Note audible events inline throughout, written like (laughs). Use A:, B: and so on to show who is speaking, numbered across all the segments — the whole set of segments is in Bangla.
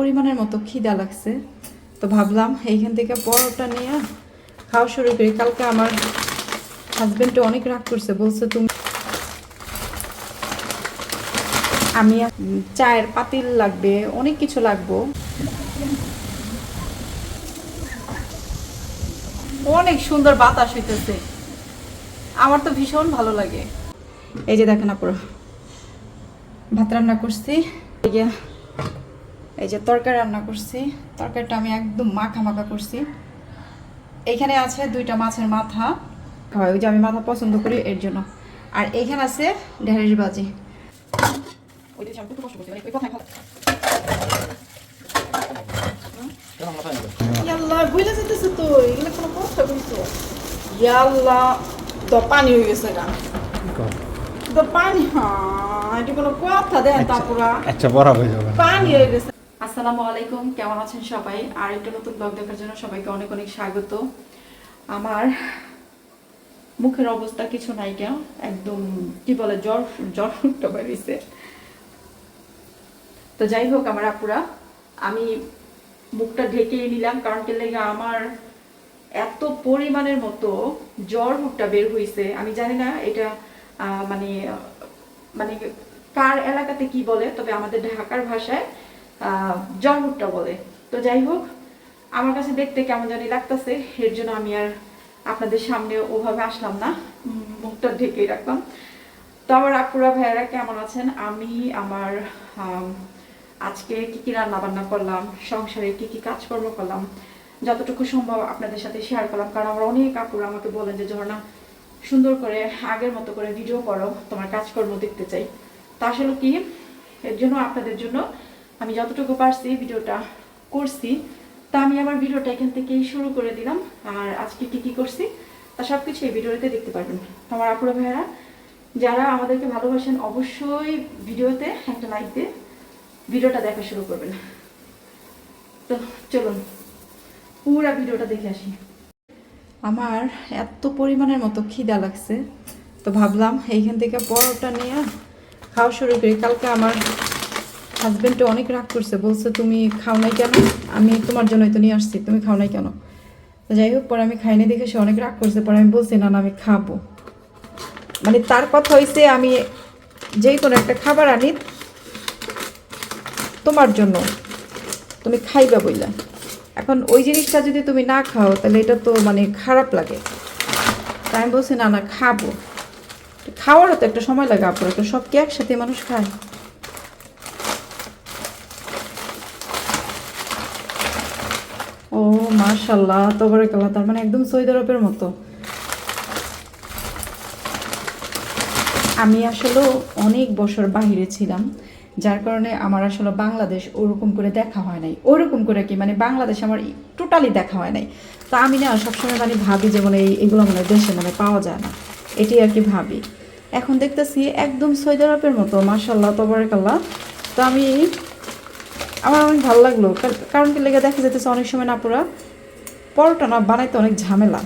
A: পরিমাণের মতো খিদা লাগছে। তো ভাবলাম এইখান থেকে পরোটা নিয়ে খাওয়া শুরু করি। কালকে আমার হাজবেন্ডটা অনেক রাগ করছে, বলছে, তুমি আমি চায়ের পাতিল লাগবে, অনেক কিছু লাগবো। অনেক সুন্দর বাতাস হইতেছে। আমার তো ভীষণ ভালো লাগে। এই যে দেখেন আপুরা, ভাত রান্না করছি। এই যে তরকারি রান্না করছি তরকারিটা আমি একদম মাখা মাখা করছি। এখানে আছে দুইটা মাছের মাথা। হয় ওই যে আমি মাথা পছন্দ করি এর জন্য। আর এইখানে আছে ঢেঁড়স বাজি ওইটা কষ্ট করছি? ওই কথাই ভালো।
B: বুঝলে যেতেছে তো এগুলো কোনো পানি হয়ে গেছে গা। তো পানি হ্যাঁ এটা কোনো কথা দেন তারপরা
C: আচ্ছা বড় হয়ে যাবে
B: পানি হয়ে গেছে।
A: আসসালামু আলাইকুম, কেমন আছেন সবাই? আর একটা নতুন ব্লগ দেখার জন্য সবাইকে অনেক অনেক স্বাগত। আমার মুখের অবস্থা কিছু নাই কেন? একদম, কি বলে, জ্বর জ্বর উঠতে বেরিয়েছে তো যাই হোক, আমার আপুরা, আমি মুখটা ঢেকেই নিলাম, কারণ কি লেগে আমার এত পরিমাণের মতো জ্বর মুখটা বের হয়েছে আমি জানি না এটা মানে মানে কার এলাকাতে কি বলে, তবে আমাদের ঢাকার ভাষায় মুখটা বলে। তো যাই হোক, আমার কাছে দেখতে কেমন জানি লাগতেছে, এর জন্য আমি আর আপনাদের সামনে ওভাবে আসলাম না মুখটা ঢেকেই রাখলাম। তো আমার আপুরা ভাইয়ারা কেমন আছেন? আমি, আমার আজকে কি কি রান্না বান্না করলাম, সংসারে কি কি কাজকর্ম করলাম, যতটুকু সম্ভব আপনাদের সাথে শেয়ার করলাম, কারণ আমার অনেক আপুরা আমাকে বলেন যে, ঝর্ণা, সুন্দর করে আগের মতো করে ভিডিও করো, তোমার কাজকর্ম দেখতে চাই। তা আসলে কি, এর জন্য আপনাদের জন্য আমি যতটুকু পারছি ভিডিওটা করছি, তা আমি আমার ভিডিওটা এখান থেকেই শুরু করে দিলাম। আর আজকে কি কি করছি, তা সব কিছু এই ভিডিওতে দেখতে পারবেন। আমার আপুরা ভাইয়ারা, যারা আমাদেরকে ভালোবাসেন, অবশ্যই ভিডিওতে একটা লাইক দিয়ে ভিডিওটা দেখা শুরু করবেন। তো চলুন, পুরা ভিডিওটা দেখে আসি। আমার এত পরিমাণের মতো খিদা লাগছে, তো ভাবলাম এইখান থেকে পরোটা নিয়ে খাওয়া শুরু করি। কালকে আমার হাজবেন্ডটা অনেক রাগ করছে, বলছে, তুমি খাও নাই কেন? আমি তোমার জন্যই তো নিয়ে আসছি, তুমি খাও নাই কেন? যাই হোক, পরে আমি খাইনি দেখে সে অনেক রাগ করছে, পরে আমি বলছি, না না, আমি খাব। মানে তার কথা হয়েছে আমি যেই কোনো একটা খাবার আনি তোমার জন্য, তুমি খাইবা বইলা। এখন ওই জিনিসটা যদি তুমি না খাও, তাহলে এটা তো মানে খারাপ লাগে। তাই আমি বলছি, না না, খাব। খাওয়ারও তো একটা সময় লাগে আপনার তো সব কি একসাথে মানুষ খায় ও মাশাল্লাহ তবরে কাল্লা তার মানে একদম সৌদি আরবের মতো। আমি আসলে অনেক বছর বাহিরে ছিলাম, যার কারণে আমার আসলে বাংলাদেশ ওরকম করে দেখা হয় নাই। ওরকম করে কি মানে বাংলাদেশ আমার টোটালি দেখা হয় নাই। তা আমি না সবসময় মানে ভাবি যে মানে এই- এগুলো মানে দেশে মানে পাওয়া যায় না। এটি আর কি ভাবি। এখন দেখতেছি একদম সৈদ আরবের মতো মার্শাল্লাহ তবরকাল্লাহ। তো আমি আমার অনেক ভালো লাগল, কার- কারণ কি লেগে দেখা যেতেছে অনেক সময় না পুরা পরোটা না বানাইতে অনেক ঝামেলা।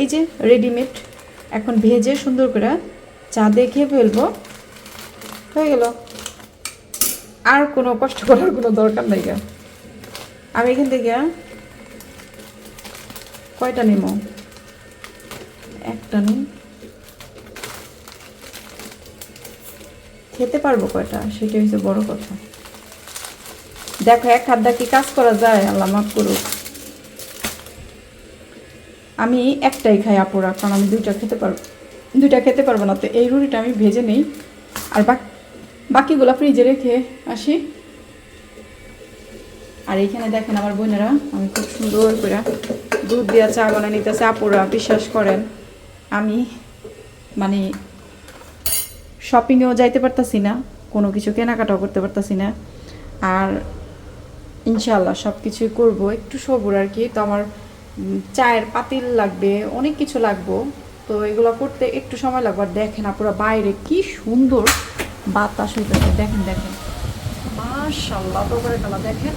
A: এই যে রেডিমেড এখন ভেজে সুন্দর করে চা দেখে ফেলব। হয়ে গেল। আর কোনো কষ্ট করার কোনো দরকার নেই। আমি এখান থেকে কয়টা নিমো? একটা নিই। খেতে পারব কয়টা? সেটা হচ্ছে বড় কথা। দেখো, এক হাত কি কাজ করা যায়? আল্লাহ মাফ করুক। আমি একটাই খাই আপুরা কারণ আমি দুইটা খেতে পারব, দুইটা খেতে পারব না। তো এই রুটিটা আমি ভেজে নেই। আর বাকি, বাকিগুলো ফ্রিজে রেখে আসি। আর এইখানে দেখেন আমার বোনেরা, আমি খুব সুন্দর করে দুধ দিয়া চা বানাই নিতেছে। আপুরা, বিশ্বাস করেন, আমি মানে শপিংয়েও যাইতে পারতাছি না, কোনো কিছু কেনাকাটাও করতে পারতাছি না। আর ইনশাল্লাহ সব কিছুই করব। একটু সবুর আর কি তো আমার চায়ের পাতিল লাগবে, অনেক কিছু লাগবো। তো এগুলো করতে একটু সময় লাগবে। আর দেখেন আপুরা, বাইরে কি সুন্দর বাতাস হইতেছে। দেখেন দেখেন। মাশাল্লাহ তো করে দেখেন,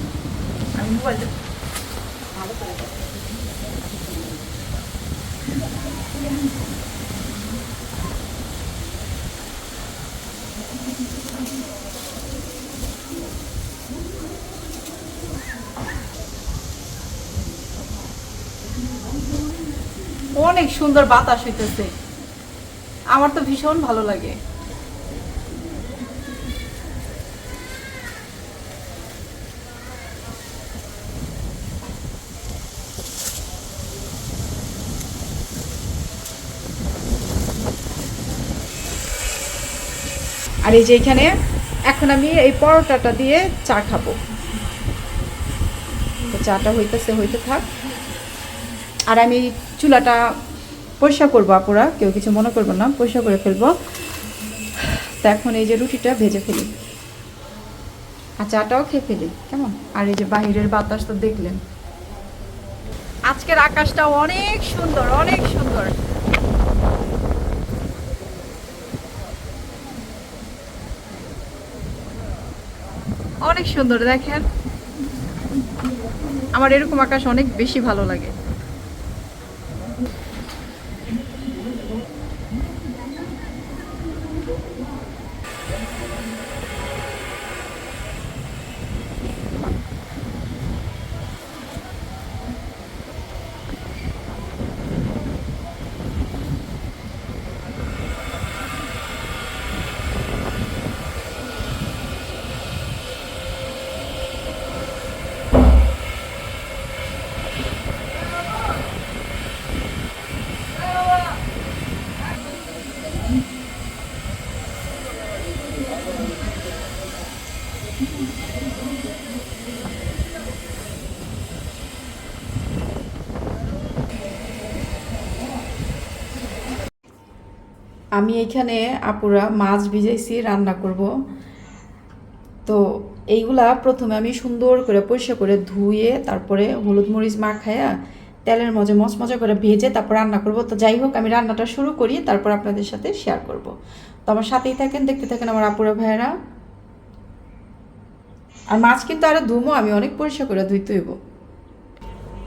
A: আমি মোবাইল ভালো করে
B: অনেক সুন্দর বাতাস হইতেছে। আমার তো ভীষণ ভালো লাগে।
A: আর এই যে এখানে, এখন আমি এই পরোটাটা দিয়ে চা খাব। চাটা হইতেছে, হইতে থাক। আর আমি চুলাটা পরিষ্কার করব আপুরা, কেউ কিছু মনে করব না, পরিষ্কার করে ফেলব। তো এখন এই যে রুটিটা ভেজে ফেলি। আর চাটাও খেয়ে ফেলি, কেমন? আর এই যে বাহিরের বাতাস তো দেখলেন।
B: আজকের আকাশটা অনেক সুন্দর অনেক সুন্দর। অনেক সুন্দর, দেখেন।
A: আমার এরকম আকাশ অনেক বেশি ভালো লাগে। আমি এখানে আপুরা মাছ ভিজাইছি, রান্না করব। তো এইগুলা প্রথমে আমি সুন্দর করে পরিষ্কার করে ধুয়ে তারপরে হলুদ মরিচ মাখায়া তেলের মজা মচমচা করে ভেজে তারপর রান্না করব। তো যাই হোক, আমি রান্নাটা শুরু করি, তারপর আপনাদের সাথে শেয়ার করব। তো আমার সাথেই থাকেন, দেখতে থাকেন আমার আপুরা ভাইয়েরা। আর মাছ কিন্তু আরও ধুমো, আমি অনেক পরিষ্কার করে ধুইতে হইব।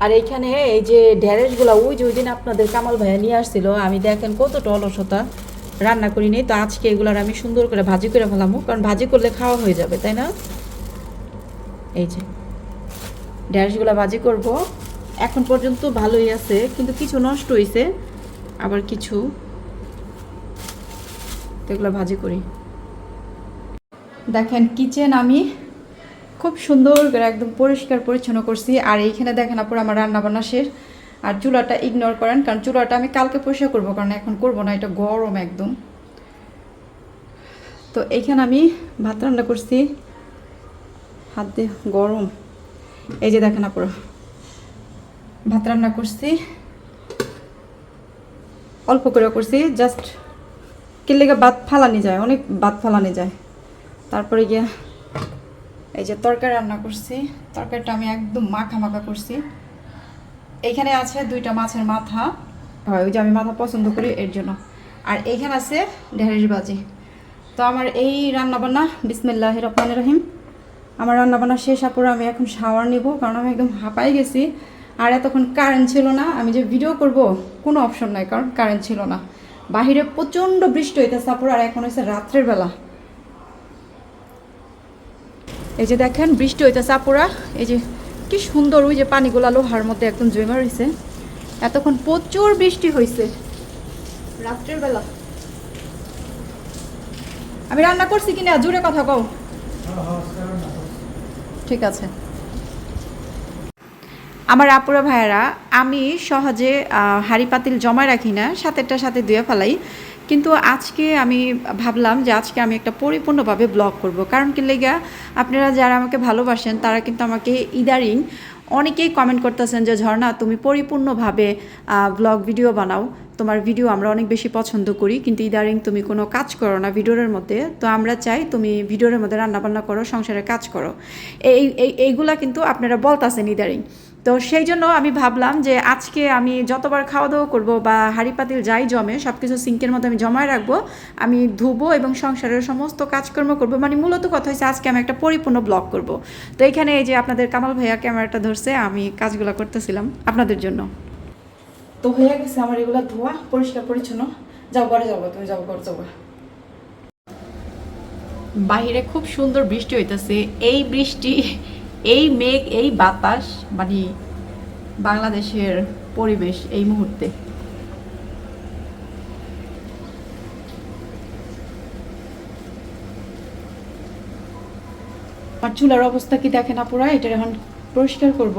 B: আর এইখানে এই যে ঢ্যাঁড়সগুলো ওই যে ওই দিন আপনাদের কামাল ভাইয়া নিয়ে আসছিল, আমি দেখেন কতটা অলসতা। রান্না করিনি, তো আজকে এগুলার আমি সুন্দর করে ভাজি করে ফেলামো, কারণ ভাজি করলে খাওয়া হয়ে যাবে, তাই না? এই যে ঢ্যাঁড়সগুলো ভাজি করব। এখন পর্যন্ত ভালোই আছে, কিন্তু কিছু নষ্ট হয়েছে আবার কিছু এগুলো ভাজি করি।
A: দেখেন, কিচেন আমি খুব সুন্দর করে একদম পরিষ্কার পরিচ্ছন্ন করছি, আর এইখানে দেখেন আপুর আমার রান্নাবান্না শেষ। আর চুলাটা ইগনোর করেন, কারণ চুলাটা আমি কালকে পরিষ্কার করব, কারণ এখন করব না, এটা গরম একদম। তো এইখানে আমি ভাত রান্না করছি। হাত দিয়ে গরম। এই যে দেখেন আপুরা, ভাত রান্না করছি। অল্প করে করছি জাস্ট কিল্লেগে ভাত ফালানি যায়, অনেক ভাত ফালানি যায়। তারপরে গিয়ে এই যে তরকারি রান্না করছি, তরকারিটা আমি একদম মাখা মাখা করছি। এইখানে আছে দুইটা মাছের মাথা। হয়, ওই যে আমি মাথা পছন্দ করি, এর জন্য। আর এইখানে আছে ঢেঁড়স বাজি তো আমার এই রান্নাবান্না, বিসমিল্লাহ রহমান রহিম। আমার রান্নাবান্না শেষ, আপুর, আমি এখন শাওয়ার নিব, কারণ আমি একদম হাঁপাই গেছি। আর এতক্ষণ কারেন্ট ছিল না, আমি যে ভিডিও করব, কোনো অপশন নাই, কারণ কারেন্ট ছিল না। বাহিরে প্রচণ্ড বৃষ্টি হইতেছে, আপুর, আর এখন হয়েছে রাত্রের বেলা। এই যে দেখেন, বৃষ্টি হইতেছে, আপুরা। এই যে কি সুন্দর ওই যে পানিগুলো লোহার মধ্যে একদম জমে রয়েছে। এতক্ষণ প্রচুর বৃষ্টি হয়েছে রাত্রের বেলা। আমি রান্না করছি কিনা? জুড়ে কথা কও। ঠিক আছে। আমার আপুরা ভাইয়েরা, আমি সহজে হাঁড়ি পাতিল জমা রাখি না সাথেরটা সাথে ধুয়ে ফেলাই। কিন্তু আজকে আমি ভাবলাম যে আজকে আমি একটা পরিপূর্ণভাবে ব্লগ করব। কারণ কি লেগা, আপনারা যারা আমাকে ভালোবাসেন, তারা কিন্তু আমাকে ইদারিং অনেকেই কমেন্ট করতেছেন যে, ঝর্ণা, তুমি পরিপূর্ণভাবে ব্লগ ভিডিও বানাও। তোমার ভিডিও আমরা অনেক বেশি পছন্দ করি, কিন্তু ইদারিং তুমি কোনো কাজ করো না ভিডিওর মধ্যে। তো আমরা চাই তুমি ভিডিওর মধ্যে রান্নাবান্না করো, সংসারে কাজ করো। এই এই, এইগুলা কিন্তু আপনারা বলতাছেন ইদারিং। তো সেই জন্য আমি ভাবলাম যে আজকে আমি যতবার খাওয়া দাওয়া করব বা হাঁড়ি পাতিল যাই জমে সব কিছু সিঙ্কের মধ্যে আমি জমায় রাখব আমি ধুবো এবং সংসারের সমস্ত কাজকর্ম করব। মানে মূলত কথা হচ্ছে আজকে আমি একটা পরিপূর্ণ ব্লগ করব। তো এখানে এই যে আপনাদের কামাল ভাইয়া ক্যামেরাটা ধরছে আমি কাজগুলো করতেছিলাম আপনাদের জন্য। তো হয়ে গেছে আমার এগুলো ধোয়া পরিষ্কার পরিচ্ছন্ন। যাও ঘরে যাব তুমি যাও ঘরে যাব বাহিরে খুব সুন্দর বৃষ্টি হইতেছে। এই বৃষ্টি এই মেঘ, এই বাতাস মানে বাংলাদেশের পরিবেশ এই মুহূর্তে। চুলার অবস্থা কি দেখেন আপুরা? এটা এখন পরিষ্কার করব।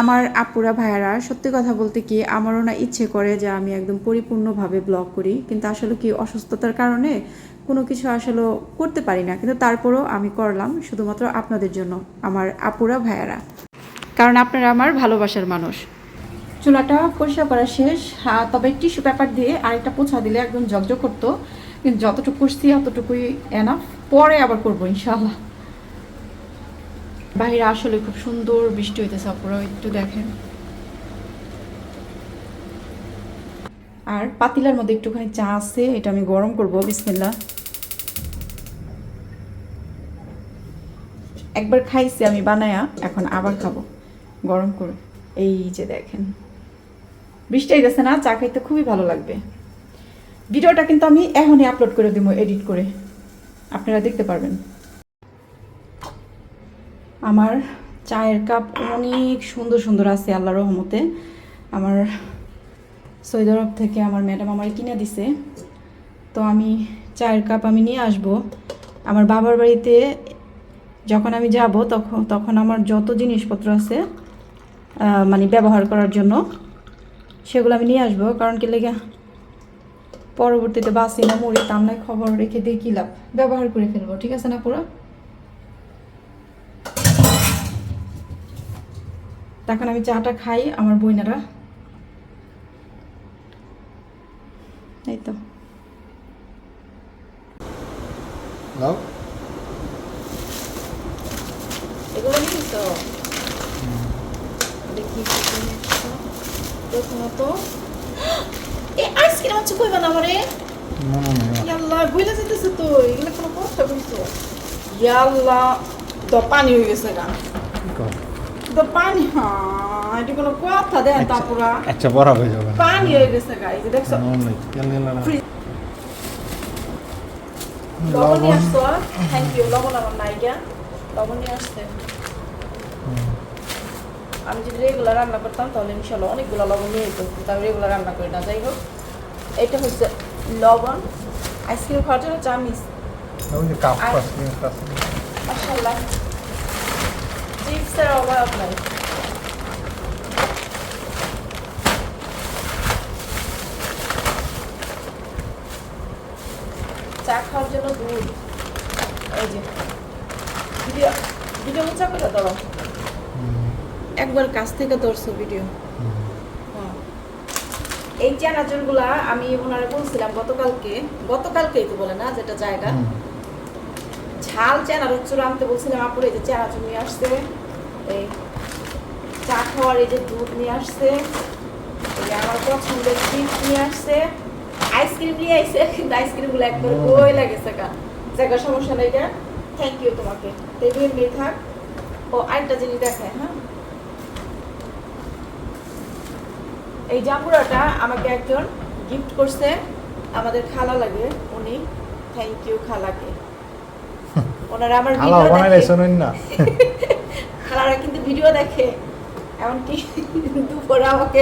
A: আমার আপুরা, ভাইয়ারা, সত্যি কথা বলতে কি, আমারও না ইচ্ছে করে যে আমি একদম পরিপূর্ণভাবে ব্লগ করি। কিন্তু আসলে কি, অসুস্থতার কারণে কোনো কিছু আসলে করতে পারি না। কিন্তু তারপরেও আমি করলাম, শুধুমাত্র আপনাদের জন্য, আমার আপুরা, ভাইয়ারা। কারণ আপনারা আমার ভালোবাসার মানুষ। চুলাটা পরিষ্কার করা শেষ তবে টিস্যু পেপার দিয়ে আরেকটা পোছা দিলে একদম জগজগ করতো। কিন্তু যতটুকু করছি, অতটুকুই এনাফ পরে আবার করব, ইনশাআল্লাহ। বাইরে আসলে খুব সুন্দর বৃষ্টি হইতেছে আপনারা একটু দেখেন। আর পাতিলার মধ্যে একটুখানি চা আছে, এটা আমি গরম করব বিসমিল্লা একবার খাইছি আমি বানায়া, এখন আবার খাব, গরম করে। এই যে দেখেন, বৃষ্টি হইতেছে না, চা খাইতে খুবই ভালো লাগবে। ভিডিওটা কিন্তু আমি এখনই আপলোড করে দেবো এডিট করে। আপনারা দেখতে পারবেন। আমার চায়ের কাপ অনেক সুন্দর সুন্দর আছে, আল্লাহর রহমতে। আমার সৌদি আরব থেকে আমার ম্যাডাম আমার কিনে দিছে। তো আমি চায়ের কাপ আমি নিয়ে আসব। আমার বাবার বাড়িতে যখন আমি যাব তখন তখন আমার যত জিনিসপত্র আছে মানে ব্যবহার করার জন্য, সেগুলো আমি নিয়ে আসব। কারণ কি লেগে, পরবর্তীতে বাসি না মুড়ি তামনায় খবর রেখে দিয়ে কী লাভ? ব্যবহার করে ফেলব, ঠিক আছে না পুরো? তখন আমি চাটা খাই আমার বইনারা এই তো। এগুলো তো? দেখি প্রথমত (gasps) এ আইসক্রিম রে
C: না না না
A: ইয়াল্লা গুইলা যেতেছে তো এগুলো কোনো কথা কইছো? ইয়াল্লা তো পানি হয়ে গেছে গা।
C: কর?
A: তো পানি হ্যাঁ এটা কোনো কথা দেন তারপরা।
C: আচ্ছা বড় হয়ে যাবে।
A: পানি হয়ে গেছে গা এই যে দেখছ লবণ নিয়ে আসছো থ্যাংক ইউ লবণ আমার নাই গা লবণ নিয়ে আসছে। আমি যদি রেগুলার রান্না করতাম তাহলে ইনশাল্লাহ অনেকগুলো লবণ নিয়ে যেত কিন্তু আমি রেগুলার রান্না করি না যাই হোক। এটা হচ্ছে লবণ আইসক্রিম খাওয়ার জন্য চামিচ। মাসাল্লাহ চিপসের অভাব নাই চা খাওয়ার জন্য দুধ এই যে ভিডিও ভিডিও উঁচা করে ধরো একবার কাছ থেকে ধরছো ভিডিও হ্যাঁ। এই চানাচুরগুলা আমি ওনারা বলছিলাম গতকালকে গতকালকেই তো বলে না যেটা জায়গা। ঝাল চানাচুর আনতে বলছিলাম আপুর এই যে চানাচুর নিয়ে আসছে। এই চা খাওয়ার এই যে দুধ নিয়ে আসছে এই আমার পছন্দের চিপস নিয়ে আসছে। আইসক্রিম নিয়ে কিন্তু আইসক্রিমগুলো একবার বই লাগেছে কা জায়গা সমস্যা নেই এটা থ্যাংক ইউ তোমাকে। টেবিল নিয়ে থাক। ও আরেকটা জিনিস দেখে হ্যাঁ? এই জাম্বুরাটা আমাকে একজন গিফট করছে। আমাদের খালা লাগে উনি। থ্যাংক ইউ খালাকে। ওনারা আমার ভিডিও দেখে। (laughs) খালারা কিন্তু ভিডিও দেখে এমনকি দুপুরে আমাকে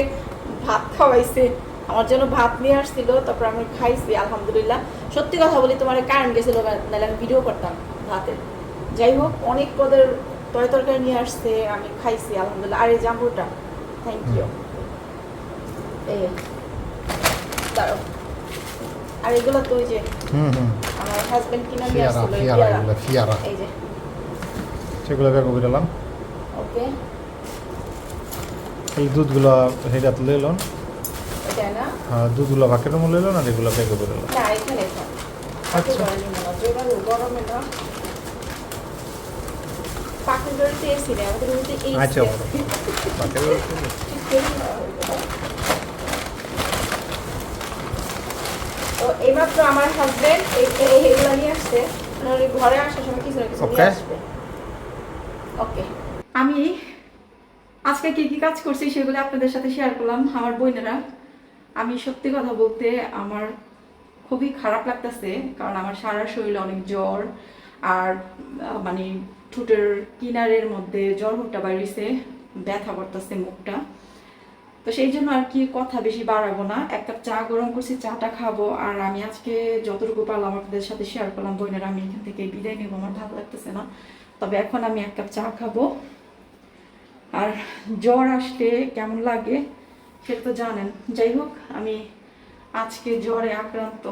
A: ভাত খাওয়াইছে। আমার জন্য ভাত নিয়ে আসছিল তারপর আমি খাইছি আলহামদুলিল্লাহ। সত্যি কথা বলি তোমার কারেন্ট গেছিল নাহলে আমি ভিডিও করতাম ভাতের যাই হোক অনেক পদের তয় তরকারি নিয়ে আসছে আমি খাইছি আলহামদুলিল্লাহ। আর এই জাম্বুরটা থ্যাংক ইউ এই দাঁড়ো আর এগুলো তো ওই যে
C: হুম হুম।
A: আমার হাজবেন্ড কিনা নিয়ে আসছিল এই যে।
C: সেগুলো বেগো বিরালাম এই দুধগুলো তুলে এলন
A: এটা না?
C: হ্যাঁ দুধগুলো বাকেটের মূল্য এলন আর এগুলো বিরালাম
A: না এখানে
C: আচ্ছা।
A: গরমে না পাখির এসি নেই আমাদের রুমিতে এই
C: আচ্ছা
A: তো এইমাত্র আমার হাজবেন্ড এইগুলো নিয়ে আসছে। মানে ঘরে আসার সময় কিছু না কিছু নিয়ে. আসবে। ওকে আমি আজকে কি কি কাজ করছি সেগুলো আপনাদের সাথে শেয়ার করলাম, আমার বোনেরা। আমি সত্যি কথা বলতে আমার খুবই খারাপ লাগতেছে, কারণ আমার সারা শরীরে অনেক জ্বর আর মানে ঠোঁটের কিনারের মধ্যে জ্বর মুখটা বাইরেছে ব্যথা করতেছে মুখটা। তো সেই জন্য আর কি কথা বেশি বাড়াবো না। এক কাপ চা গরম করছি, চাটা খাব, আর আমি আজকে যতটুকু পারলাম আপনাদের সাথে শেয়ার করলাম, বোনের, আমি এখান থেকে বিদায় নেব, আমার ভালো লাগতেছে না। তবে এখন আমি এক কাপ চা খাব। আর জ্বর আসলে কেমন লাগে সেটা তো জানেন। যাই হোক, আমি আজকে জ্বরে আক্রান্ত,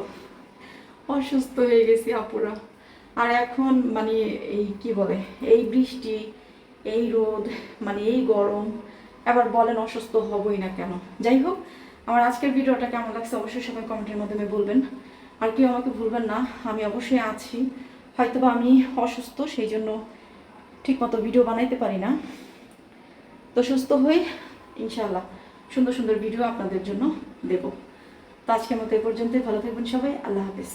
A: অসুস্থ হয়ে গেছি আপুরা। আর এখন মানে এই কি বলে, এই বৃষ্টি, এই রোদ মানে এই গরম, এবার বলেন অসুস্থ হবই না কেন। যাই হোক, আমার আজকের ভিডিওটা কেমন লাগছে অবশ্যই সবাই কমেন্টের মাধ্যমে বলবেন। আর কেউ আমাকে ভুলবেন না, আমি অবশ্যই আছি। হয়তোবা আমি অসুস্থ, সেই জন্য ঠিকমতো ভিডিও বানাইতে পারি না। তো সুস্থ হয়ে ইনশাআল্লাহ সুন্দর সুন্দর ভিডিও আপনাদের জন্য দেব। তো আজকের মতো এ পর্যন্তই। ভালো থাকবেন সবাই। আল্লাহ হাফিজ।